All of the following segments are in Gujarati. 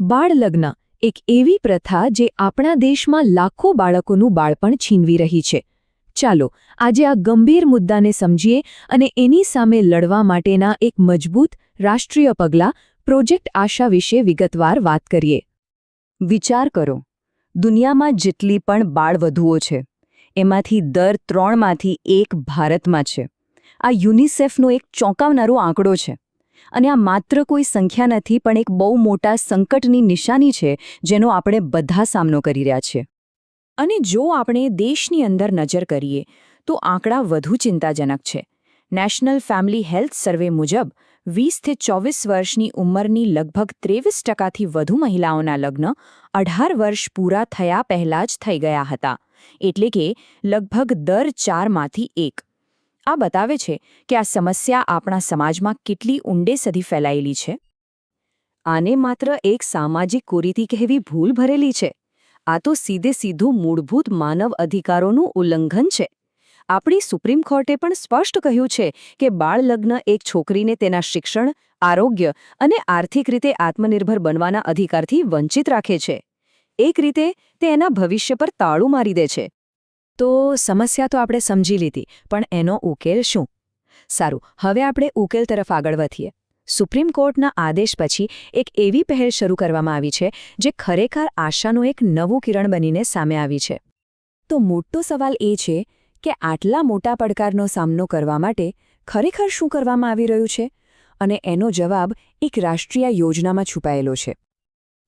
બાળલગ્ન એક એવી પ્રથા જે આપણા દેશમાં લાખો બાળકોનું બાળપણ છીનવી રહી છે. ચાલો, આજે આ ગંભીર મુદ્દાને સમજીએ અને એની સામે લડવા માટેના એક મજબૂત રાષ્ટ્રીય પગલાં પ્રોજેક્ટ આશા વિશે વિગતવાર વાત કરીએ. વિચાર કરો, દુનિયામાં જેટલી પણ બાળવધુઓ છે, એમાંથી દર ત્રણમાંથી એક ભારતમાં છે. આ યુનિસેફનો એક ચોંકાવનારો આંકડો છે. અને આ માત્ર કોઈ સંખ્યા નથી, પણ એક બહુ મોટા સંકટની નિશાની છે, જેનો આપણે બધા સામનો કરી રહ્યા છીએ. અને જો આપણે દેશની અંદર નજર કરીએ, તો આંકડા વધુ ચિંતાજનક છે. નેશનલ ફેમિલી હેલ્થ સર્વે મુજબ, વીસથી ચોવીસ વર્ષની ઉંમરની લગભગ ત્રેવીસ ટકાથી વધુ મહિલાઓના લગ્ન અઢાર વર્ષ પૂરા થયા પહેલાં જ થઈ ગયા હતા. એટલે કે, લગભગ દર ચારમાંથી એક. આ બતાવે છે કે આ સમસ્યા આપણા સમાજમાં કેટલી ઊંડે સધી ફેલાયેલી છે. આને માત્ર એક સામાજિક કુરીતિ કહેવી ભૂલ ભરેલી છે. આ તો સીધે સીધું મૂળભૂત માનવ અધિકારોનું ઉલ્લંઘન છે. આપણી સુપ્રીમ કોર્ટે પણ સ્પષ્ટ કહ્યું છે કે બાળલગ્ન એક છોકરીને તેના શિક્ષણ, આરોગ્ય અને આર્થિક રીતે આત્મનિર્ભર બનવાના અધિકારથી વંચિત રાખે છે. એક રીતે તે એના ભવિષ્ય પર તાળું મારી દે છે. તો સમસ્યા તો આપણે સમજી લીધી, પણ એનો ઉકેલ શું? સારું, હવે આપણે ઉકેલ તરફ આગળ વધીએ. સુપ્રીમ કોર્ટના આદેશ પછી એક એવી પહેલ શરૂ કરવામાં આવી છે, જે ખરેખર આશાનું એક નવું કિરણ બનીને સામે આવી છે. તો મોટો સવાલ એ છે કે આટલા મોટા પડકારનો સામનો કરવા માટે ખરેખર શું કરવામાં આવી રહ્યું છે? અને એનો જવાબ એક રાષ્ટ્રીય યોજનામાં છુપાયેલો છે.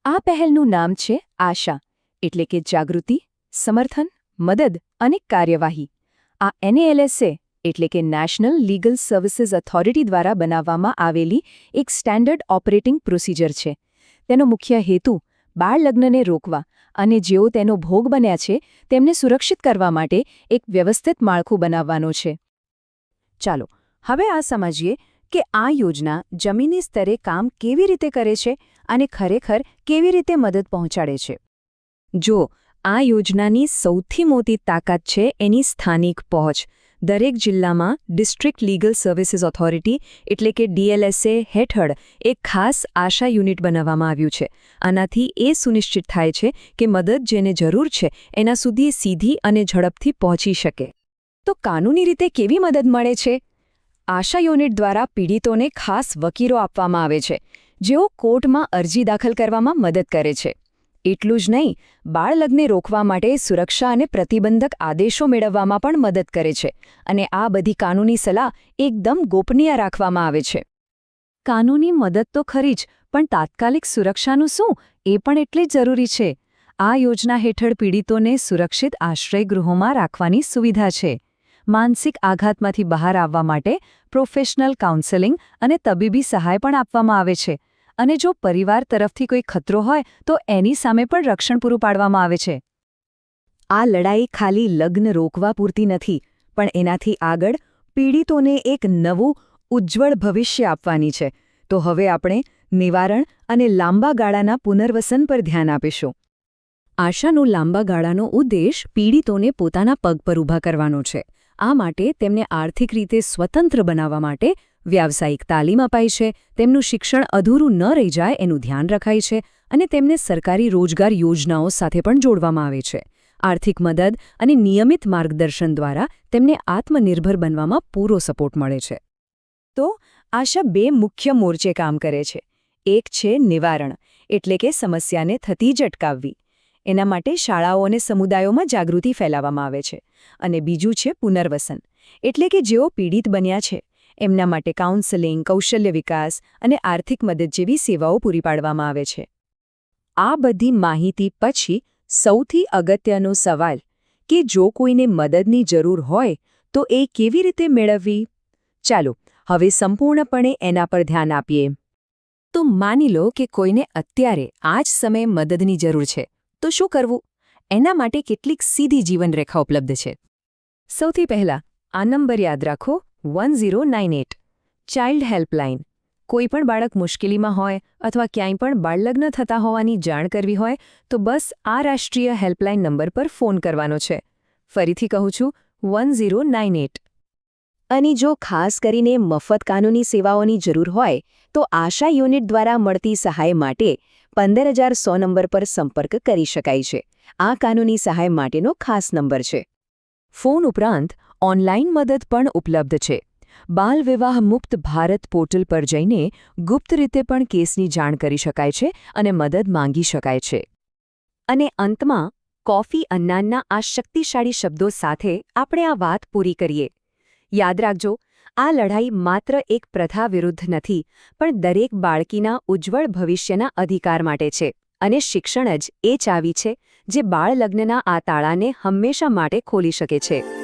આ પહેલનું નામ છે આશા, એટલે કે જાગૃતિ, સમર્થન, મદદ. અને કાર્યવાહી. આ એનએએલએસએ એટલે કે નેશનલ લીગલ સર્વિસીસ ઓથોરિટી દ્વારા બનાવવામાં આવેલી એક સ્ટેન્ડર્ડ ઓપરેટિંગ પ્રોસિજર છે. તેનો મુખ્ય હેતુ બાળલગ્નને રોકવા અને જેઓ તેનો ભોગ બન્યા છે, તેમને સુરક્ષિત કરવા માટે એક વ્યવસ્થિત માળખું બનાવવાનો છે. ચાલો, હવે આ સમજીએ કે આ યોજના જમીની સ્તરે કામ કેવી રીતે કરે છે અને ખરેખર કેવી રીતે મદદ પહોંચાડે છે. જો આ યોજનાની સૌથી મોટી તાકાત છે એની સ્થાનિક પહોંચ. દરેક જિલ્લામાં ડિસ્ટ્રિક્ટ લીગલ સર્વિસીસ ઓથોરિટી એટલે કે ડીએલએસએ હેઠળ એક ખાસ આશા યુનિટ બનાવવામાં આવ્યું છે. આનાથી એ સુનિશ્ચિત થાય છે કે મદદ જેને જરૂર છે એના સુધી સીધી અને ઝડપથી પહોંચી શકે. તો કાનૂની રીતે કેવી મદદ મળે છે? આશા યુનિટ દ્વારા પીડિતોને ખાસ વકીલો આપવામાં આવે છે. જેઓ કોર્ટમાં અરજી દાખલ કરવામાં મદદ કરે છે. એટલું જ નહીં, બાળલગ્ને રોકવા માટે સુરક્ષા અને પ્રતિબંધક આદેશો મેળવવામાં પણ મદદ કરે છે અને આ બધી કાનૂની સલાહ એકદમ ગોપનીય રાખવામાં આવે છે. કાનૂની મદદ તો ખરી જ, પણ તાત્કાલિક સુરક્ષાનું શું? એ પણ એટલી જ જરૂરી છે. આ યોજના હેઠળ પીડિતોને સુરક્ષિત આશ્રયગૃહોમાં રાખવાની સુવિધા છે. માનસિક આઘાતમાંથી બહાર આવવા માટે પ્રોફેશનલ કાઉન્સેલિંગ અને તબીબી સહાય પણ આપવામાં આવે છે. અને જો પરિવાર તરફથી કોઈ ખતરો હોય, તો એની સામે પણ રક્ષણ પૂરું પાડવામાં આવે છે. આ લડાઈ ખાલી લગ્ન રોકવા પૂરતી નથી, પણ એનાથી આગળ પીડિતોને એક નવું, ઉજ્જવળ ભવિષ્ય આપવાની છે. તો હવે આપણે નિવારણ અને લાંબા ગાળાના પુનર્વસન પર ધ્યાન આપીશું. આશાનો લાંબા ગાળાનો ઉદ્દેશ પીડિતોને પોતાના પગ પર ઊભા કરવાનો છે. આ માટે તેમને આર્થિક રીતે સ્વતંત્ર બનાવવા માટે વ્યાવસાયિક તાલીમ અપાય છે, તેમનું શિક્ષણ અધૂરું ન રહી જાય એનું ધ્યાન રખાય છે અને તેમને સરકારી રોજગાર યોજનાઓ સાથે પણ જોડવામાં આવે છે. આર્થિક મદદ અને નિયમિત માર્ગદર્શન દ્વારા તેમને આત્મનિર્ભર બનવામાં પૂરો સપોર્ટ મળે છે. તો આશા બે મુખ્ય મોરચે કામ કરે છે. એક છે નિવારણ, એટલે કે સમસ્યાને થતી જ અટકાવવી. એના માટે શાળાઓ અને સમુદાયોમાં જાગૃતિ ફેલાવવામાં આવે છે. અને બીજું છે પુનર્વસન, એટલે કે જેઓ પીડિત બન્યા છે. એમના માટે કાઉન્સેલિંગ, કૌશલ્ય વિકાસ અને આર્થિક મદદ જેવી સેવાઓ પૂરી પાડવામાં આવે છે. આ બધી માહિતી પછી સૌથી અગત્યનો સવાલ કે જો કોઈને મદદની જરૂર હોય, તો એ કેવી રીતે મેળવવી? ચાલો, હવે સંપૂર્ણપણે એના પર ધ્યાન આપીએ. તો માની લો કે કોઈને અત્યારે આ જ સમયે મદદની જરૂર છે, તો શું કરવું? એના માટે કેટલીક સીધી જીવનરેખા ઉપલબ્ધ છે. સૌથી પહેલાં આ નંબર યાદ રાખો. One zero nine eight child helpline કોઈપણ બાળક મુશ્કેલીમાં હોય અથવા ક્યાંય પણ બાળલગ્ન થતા હોવાની જાણ કરવી હોય, તો બસ આ રાષ્ટ્રીય હેલ્પલાઇન નંબર પર ફોન કરવાનો છે. ફરીથી કહું છું વન ઝીરો નાઇન એટ અને જો ખાસ કરીને મફત કાનૂની સેવાઓની જરૂર હોય, તો આશા યુનિટ દ્વારા મળતી સહાય માટે પંદર હજાર સો નંબર પર સંપર્ક કરી શકાય છે. આ કાનૂની સહાય માટેનો ખાસ નંબર છે. ફોન ઉપરાંત ઓનલાઈન મદદ પણ ઉપલબ્ધ છે. બાલ વિવાહ મુક્ત ભારત પોર્ટલ પર જઈને ગુપ્ત રીતે પણ કેસની જાણ કરી શકાય છે અને મદદ માંગી શકાય છે. અને અંતમાં, કોફી અન્નાનના આ શક્તિશાળી શબ્દો સાથે આપણે આ વાત પૂરી કરીએ. યાદ રાખજો, આ લડાઈ માત્ર એક પ્રથા વિરુદ્ધ નથી, પણ દરેક બાળકીના ઉજ્જવળ ભવિષ્યના અધિકાર માટે છે. અને શિક્ષણ જ એ ચાવી છે, જે બાળ લગ્નના આ તાળાને હંમેશા માટે ખોલી શકે છે.